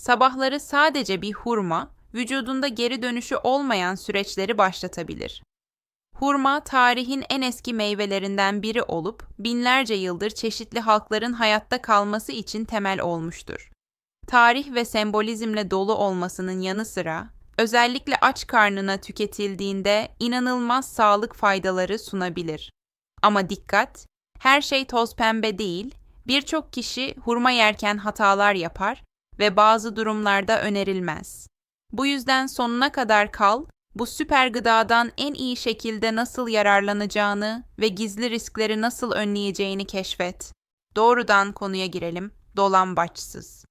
sabahları sadece bir hurma, vücudunda geri dönüşü olmayan süreçleri başlatabilir. Hurma, tarihin en eski meyvelerinden biri olup, binlerce yıldır çeşitli halkların hayatta kalması için temel olmuştur. Tarih ve sembolizmle dolu olmasının yanı sıra, özellikle aç karnına tüketildiğinde inanılmaz sağlık faydaları sunabilir. Ama dikkat, her şey toz pembe değil, birçok kişi hurma yerken hatalar yapar ve bazı durumlarda önerilmez. Bu yüzden sonuna kadar kal, bu süper gıdadan en iyi şekilde nasıl yararlanacağını ve gizli riskleri nasıl önleyeceğini keşfet. Doğrudan konuya girelim, dolambaçsız.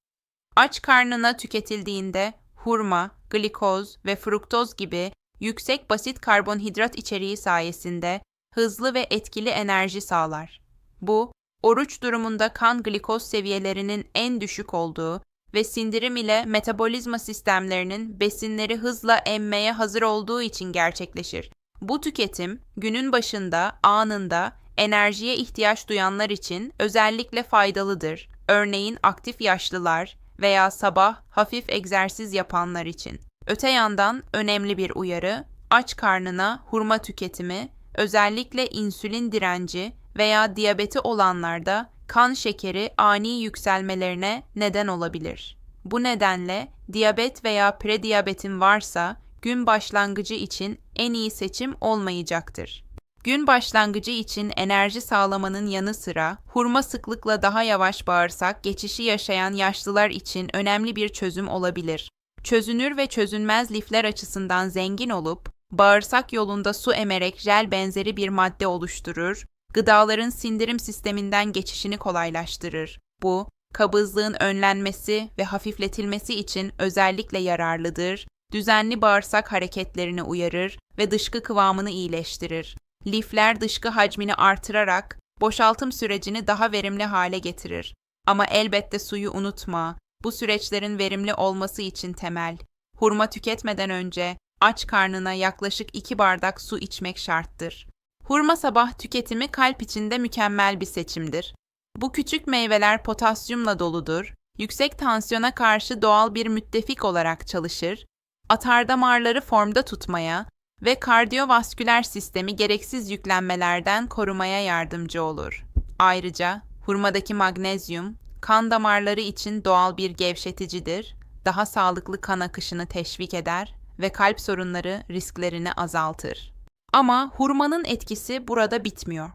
Aç karnına tüketildiğinde hurma, glikoz ve fruktoz gibi yüksek basit karbonhidrat içeriği sayesinde hızlı ve etkili enerji sağlar. Bu, oruç durumunda kan glikoz seviyelerinin en düşük olduğu ve sindirim ile metabolizma sistemlerinin besinleri hızla emmeye hazır olduğu için gerçekleşir. Bu tüketim günün başında, anında enerjiye ihtiyaç duyanlar için özellikle faydalıdır. Örneğin aktif yaşlılar veya sabah hafif egzersiz yapanlar için. Öte yandan önemli bir uyarı, aç karnına hurma tüketimi özellikle insülin direnci veya diyabeti olanlarda kan şekeri ani yükselmelerine neden olabilir. Bu nedenle diyabet veya prediyabetin varsa gün başlangıcı için en iyi seçim olmayacaktır. Gün başlangıcı için enerji sağlamanın yanı sıra hurma sıklıkla daha yavaş bağırsak geçişi yaşayan yaşlılar için önemli bir çözüm olabilir. Çözünür ve çözünmez lifler açısından zengin olup bağırsak yolunda su emerek jel benzeri bir madde oluşturur gıdaların sindirim sisteminden geçişini kolaylaştırır. Bu, kabızlığın önlenmesi ve hafifletilmesi için özellikle yararlıdır, düzenli bağırsak hareketlerini uyarır ve dışkı kıvamını iyileştirir. Lifler dışkı hacmini artırarak boşaltım sürecini daha verimli hale getirir. Ama elbette suyu unutma. Bu süreçlerin verimli olması için temel. Hurma tüketmeden önce aç karnına yaklaşık 2 bardak su içmek şarttır. Hurma sabah tüketimi kalp için de mükemmel bir seçimdir. Bu küçük meyveler potasyumla doludur, yüksek tansiyona karşı doğal bir müttefik olarak çalışır, atar damarları formda tutmaya ve kardiyovasküler sistemi gereksiz yüklenmelerden korumaya yardımcı olur. Ayrıca hurmadaki magnezyum, kan damarları için doğal bir gevşeticidir, daha sağlıklı kan akışını teşvik eder ve kalp sorunları risklerini azaltır. Ama hurmanın etkisi burada bitmiyor.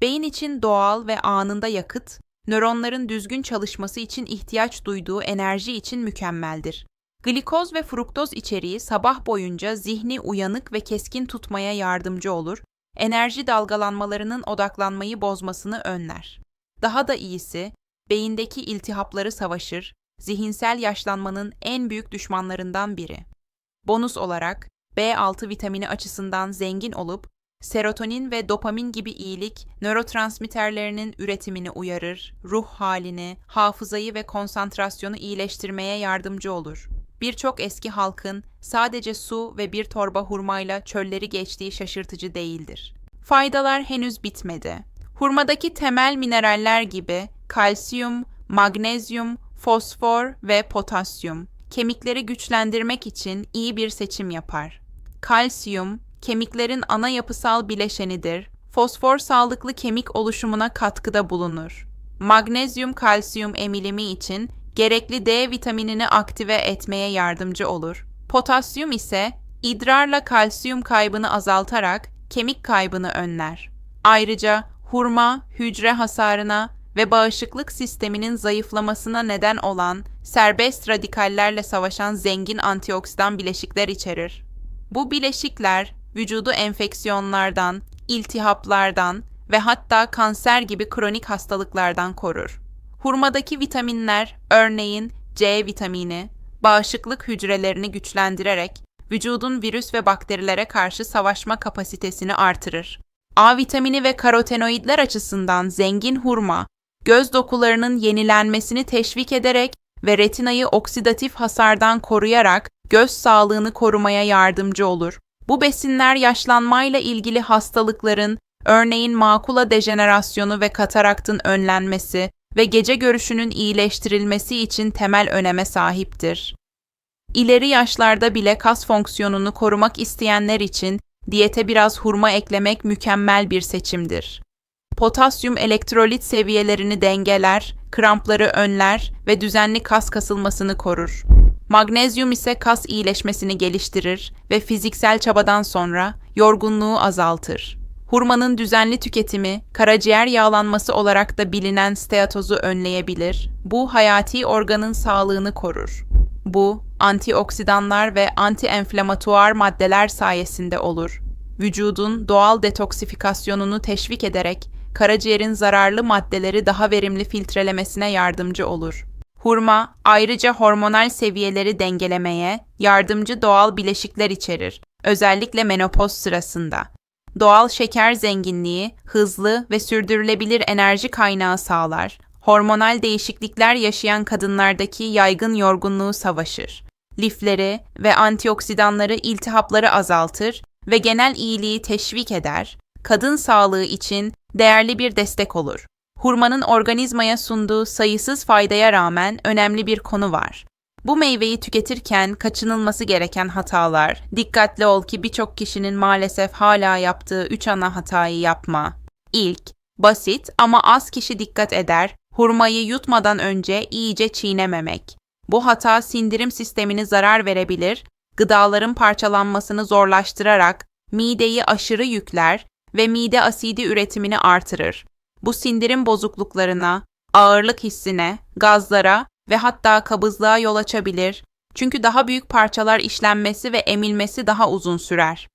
Beyin için doğal ve anında yakıt, nöronların düzgün çalışması için ihtiyaç duyduğu enerji için mükemmeldir. Glikoz ve fruktoz içeriği sabah boyunca zihni uyanık ve keskin tutmaya yardımcı olur, enerji dalgalanmalarının odaklanmayı bozmasını önler. Daha da iyisi, beyindeki iltihapları savaşır, zihinsel yaşlanmanın en büyük düşmanlarından biri. Bonus olarak B6 vitamini açısından zengin olup serotonin ve dopamin gibi iyilik nörotransmitterlerinin üretimini uyarır, ruh halini, hafızayı ve konsantrasyonu iyileştirmeye yardımcı olur. Birçok eski halkın sadece su ve bir torba hurmayla çölleri geçtiği şaşırtıcı değildir. Faydalar henüz bitmedi. Hurmadaki temel mineraller gibi kalsiyum, magnezyum, fosfor ve potasyum kemikleri güçlendirmek için iyi bir seçim yapar. Kalsiyum, kemiklerin ana yapısal bileşenidir. Fosfor sağlıklı kemik oluşumuna katkıda bulunur. Magnezyum kalsiyum emilimi için gerekli D vitaminini aktive etmeye yardımcı olur. Potasyum ise idrarla kalsiyum kaybını azaltarak kemik kaybını önler. Ayrıca hurma hücre hasarına ve bağışıklık sisteminin zayıflamasına neden olan serbest radikallerle savaşan zengin antioksidan bileşikler içerir. Bu bileşikler vücudu enfeksiyonlardan, iltihaplardan ve hatta kanser gibi kronik hastalıklardan korur. Hurmadaki vitaminler, örneğin C vitamini, bağışıklık hücrelerini güçlendirerek vücudun virüs ve bakterilere karşı savaşma kapasitesini artırır. A vitamini ve karotenoidler açısından zengin hurma, göz dokularının yenilenmesini teşvik ederek ve retinayı oksidatif hasardan koruyarak göz sağlığını korumaya yardımcı olur. Bu besinler yaşlanmayla ilgili hastalıkların, örneğin makula dejenerasyonu ve kataraktın önlenmesi ve gece görüşünün iyileştirilmesi için temel öneme sahiptir. İleri yaşlarda bile kas fonksiyonunu korumak isteyenler için diyete biraz hurma eklemek mükemmel bir seçimdir. Potasyum elektrolit seviyelerini dengeler, krampları önler ve düzenli kas kasılmasını korur. Magnezyum ise kas iyileşmesini geliştirir ve fiziksel çabadan sonra yorgunluğu azaltır. Hurmanın düzenli tüketimi, karaciğer yağlanması olarak da bilinen steatozu önleyebilir. Bu hayati organın sağlığını korur. Bu, antioksidanlar ve antienflamatuar maddeler sayesinde olur. Vücudun doğal detoksifikasyonunu teşvik ederek karaciğerin zararlı maddeleri daha verimli filtrelemesine yardımcı olur. Hurma ayrıca hormonal seviyeleri dengelemeye yardımcı doğal bileşikler içerir, özellikle menopoz sırasında. Doğal şeker zenginliği hızlı ve sürdürülebilir enerji kaynağı sağlar. Hormonal değişiklikler yaşayan kadınlardaki yaygın yorgunluğu savaşır. Lifleri ve antioksidanları iltihapları azaltır ve genel iyiliği teşvik eder. Kadın sağlığı için değerli bir destek olur. Hurmanın organizmaya sunduğu sayısız faydaya rağmen önemli bir konu var. Bu meyveyi tüketirken kaçınılması gereken hatalar, dikkatli ol ki birçok kişinin maalesef hala yaptığı üç ana hatayı yapma. İlk, basit ama az kişi dikkat eder, hurmayı yutmadan önce iyice çiğnememek. Bu hata sindirim sistemini zarar verebilir, gıdaların parçalanmasını zorlaştırarak mideyi aşırı yükler ve mide asidi üretimini artırır. Bu sindirim bozukluklarına, ağırlık hissine, gazlara ve hatta kabızlığa yol açabilir. Çünkü daha büyük parçalar işlenmesi ve emilmesi daha uzun sürer.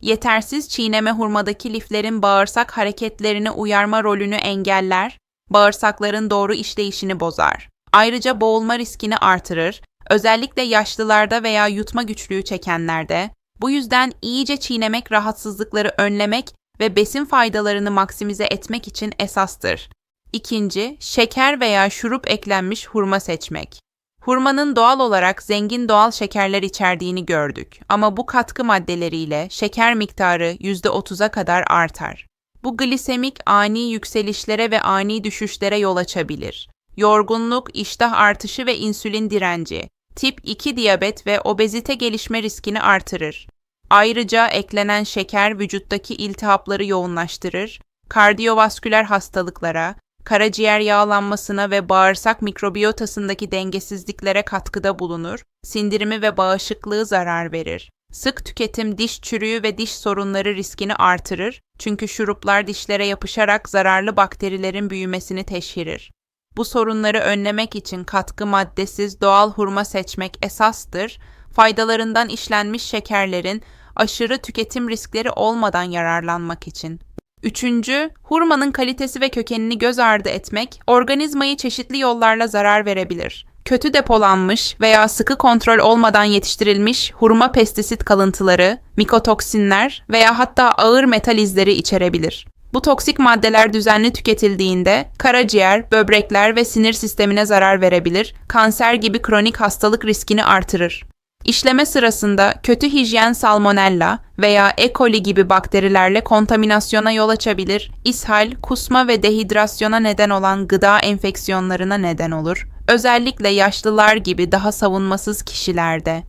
Yetersiz çiğneme hurmadaki liflerin bağırsak hareketlerini uyarma rolünü engeller, bağırsakların doğru işleyişini bozar. Ayrıca boğulma riskini artırır, özellikle yaşlılarda veya yutma güçlüğü çekenlerde. Bu yüzden iyice çiğnemek rahatsızlıkları önlemek ve besin faydalarını maksimize etmek için esastır. İkinci, şeker veya şurup eklenmiş hurma seçmek. Hurmanın doğal olarak zengin doğal şekerler içerdiğini gördük ama bu katkı maddeleriyle şeker miktarı %30'a kadar artar. Bu glisemik ani yükselişlere ve ani düşüşlere yol açabilir. Yorgunluk, iştah artışı ve insülin direnci, tip 2 diyabet ve obezite gelişme riskini artırır. Ayrıca eklenen şeker vücuttaki iltihapları yoğunlaştırır, kardiyovasküler hastalıklara, karaciğer yağlanmasına ve bağırsak mikrobiyotasındaki dengesizliklere katkıda bulunur, sindirimi ve bağışıklığı zarar verir. Sık tüketim diş çürüğü ve diş sorunları riskini artırır çünkü şuruplar dişlere yapışarak zararlı bakterilerin büyümesini teşhirir. Bu sorunları önlemek için katkı maddesiz doğal hurma seçmek esastır. Faydalarından işlenmiş şekerlerin aşırı tüketim riskleri olmadan yararlanmak için. Üçüncü, hurmanın kalitesi ve kökenini göz ardı etmek, organizmayı çeşitli yollarla zarar verebilir. Kötü depolanmış veya sıkı kontrol olmadan yetiştirilmiş hurma pestisit kalıntıları, mikotoksinler veya hatta ağır metal izleri içerebilir. Bu toksik maddeler düzenli tüketildiğinde karaciğer, böbrekler ve sinir sistemine zarar verebilir, kanser gibi kronik hastalık riskini artırır. İşleme sırasında kötü hijyen salmonella veya E. coli gibi bakterilerle kontaminasyona yol açabilir, ishal, kusma ve dehidrasyona neden olan gıda enfeksiyonlarına neden olur. Özellikle yaşlılar gibi daha savunmasız kişilerde.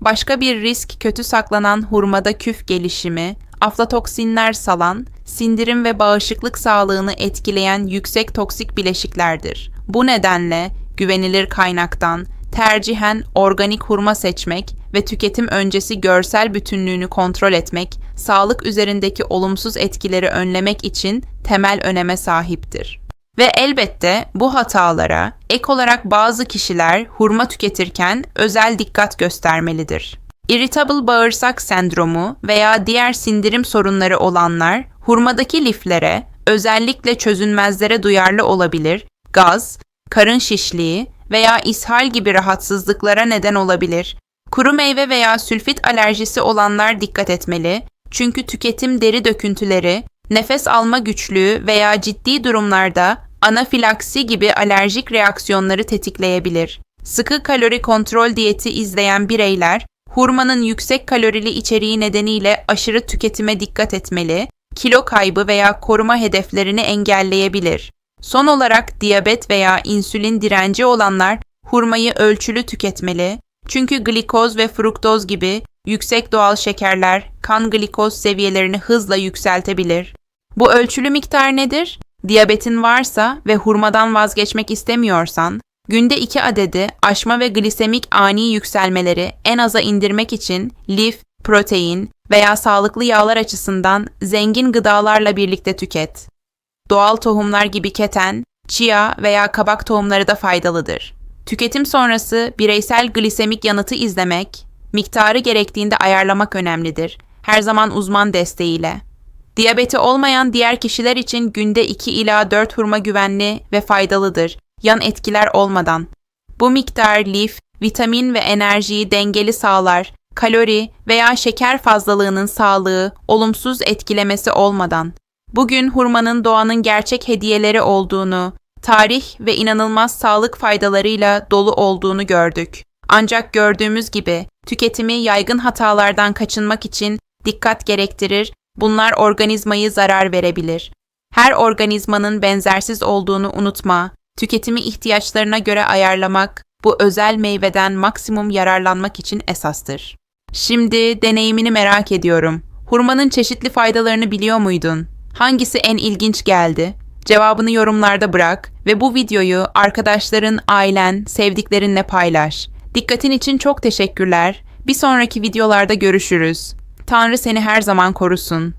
Başka bir risk kötü saklanan hurmada küf gelişimi, aflatoksinler salan, sindirim ve bağışıklık sağlığını etkileyen yüksek toksik bileşiklerdir. Bu nedenle güvenilir kaynaktan tercihen organik hurma seçmek ve tüketim öncesi görsel bütünlüğünü kontrol etmek, sağlık üzerindeki olumsuz etkileri önlemek için temel öneme sahiptir. Ve elbette bu hatalara ek olarak bazı kişiler hurma tüketirken özel dikkat göstermelidir. Irritable bağırsak sendromu veya diğer sindirim sorunları olanlar hurmadaki liflere, özellikle çözünmezlere duyarlı olabilir, gaz, karın şişliği veya ishal gibi rahatsızlıklara neden olabilir. Kuru meyve veya sülfit alerjisi olanlar dikkat etmeli çünkü tüketim deri döküntüleri, nefes alma güçlüğü veya ciddi durumlarda anafilaksi gibi alerjik reaksiyonları tetikleyebilir. Sıkı kalori kontrol diyeti izleyen bireyler, hurmanın yüksek kalorili içeriği nedeniyle aşırı tüketime dikkat etmeli, kilo kaybı veya koruma hedeflerini engelleyebilir. Son olarak diyabet veya insülin direnci olanlar hurmayı ölçülü tüketmeli. Çünkü glikoz ve fruktoz gibi yüksek doğal şekerler kan glikoz seviyelerini hızla yükseltebilir. Bu ölçülü miktar nedir? Diyabetin varsa ve hurmadan vazgeçmek istemiyorsan, günde 2 adedi aşma ve glisemik ani yükselmeleri en aza indirmek için lif, protein veya sağlıklı yağlar açısından zengin gıdalarla birlikte tüket. Doğal tohumlar gibi keten, chia veya kabak tohumları da faydalıdır. Tüketim sonrası bireysel glisemik yanıtı izlemek, miktarı gerektiğinde ayarlamak önemlidir. Her zaman uzman desteğiyle. Diyabeti olmayan diğer kişiler için günde 2 ila 4 hurma güvenli ve faydalıdır, yan etkiler olmadan. Bu miktar lif, vitamin ve enerjiyi dengeli sağlar, kalori veya şeker fazlalığının sağlığı olumsuz etkilemesi olmadan. Bugün hurmanın doğanın gerçek hediyeleri olduğunu, tarih ve inanılmaz sağlık faydalarıyla dolu olduğunu gördük. Ancak gördüğümüz gibi tüketimi yaygın hatalardan kaçınmak için dikkat gerektirir, bunlar organizmayı zarar verebilir. Her organizmanın benzersiz olduğunu unutma, tüketimi ihtiyaçlarına göre ayarlamak, bu özel meyveden maksimum yararlanmak için esastır. Şimdi deneyimini merak ediyorum. Hurmanın çeşitli faydalarını biliyor muydun? Hangisi en ilginç geldi? Cevabını yorumlarda bırak ve bu videoyu arkadaşların, ailen, sevdiklerinle paylaş. Dikkatin için çok teşekkürler. Bir sonraki videolarda görüşürüz. Tanrı seni her zaman korusun.